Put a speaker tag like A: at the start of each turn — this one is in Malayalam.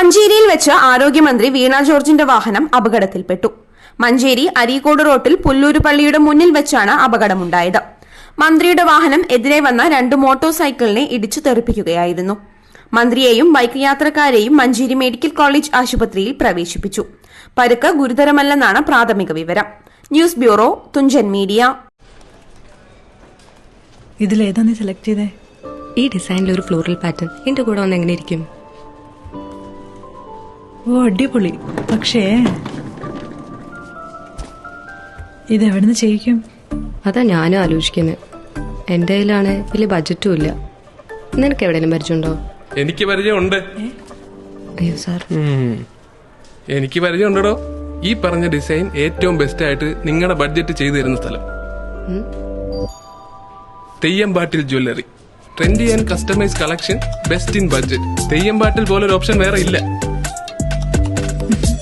A: മഞ്ചേരിയിൽ വെച്ച് ആരോഗ്യമന്ത്രി വീണ ജോർജിന്റെ വാഹനം അപകടത്തിൽപ്പെട്ടു. മഞ്ചേരി അരീക്കോട് റോട്ടിൽ പുല്ലൂര് പള്ളിയുടെ മുന്നിൽ വെച്ചാണ് അപകടമുണ്ടായത്. മന്ത്രിയുടെ വാഹനം എതിരെ വന്ന രണ്ട് മോട്ടോർ സൈക്കിളിനെ ഇടിച്ചു തെറിപ്പിക്കുകയായിരുന്നു. മന്ത്രിയെയും ബൈക്ക് യാത്രക്കാരെയും മഞ്ചേരി മെഡിക്കൽ കോളേജ് ആശുപത്രിയിൽ പ്രവേശിപ്പിച്ചു. പരുക്ക് ഗുരുതരമല്ലെന്നാണ് പ്രാഥമിക വിവരം. News bureau Thunchan media.
B: ഇതിലേതാ നീ സെലക്ട് ചെയ്തേ?
C: ഈ ഡിസൈനിൽ ഒരു ഫ്ലോറൽ പാറ്റേൺ. എന്റെ കൂടെ വന്ന് എങ്ങനെ ഇരിക്കും?
B: ഓ അടിപൊളി. പക്ഷേ ഇത് എവിടുന്ന് ചെയ്യിക്കും?
C: അതാ ഞാനും ആലോചിക്കുന്നത് എന്റെ കയ്യിലാണ് വലിയ ബജറ്റും ഇല്ല. നിനക്ക് എവിടെയെങ്കിലും പരിചയമുണ്ടോ?
D: എനിക്ക് പരിചയമുണ്ട്.
C: അയ്യോ സാർ.
D: എനിക്ക് പരിചയമുണ്ടോ ഈ പറഞ്ഞ ഡിസൈൻ ഏറ്റവും ബെസ്റ്റ് ആയിട്ട് നിങ്ങളുടെ ബഡ്ജറ്റ് ചെയ്തു തരുന്ന സ്ഥലം. Theyyampattil jewellery. Trendy and customise collection best in budget Theyyampattil ഒരു ഓപ്ഷൻ വേറെ ഇല്ല.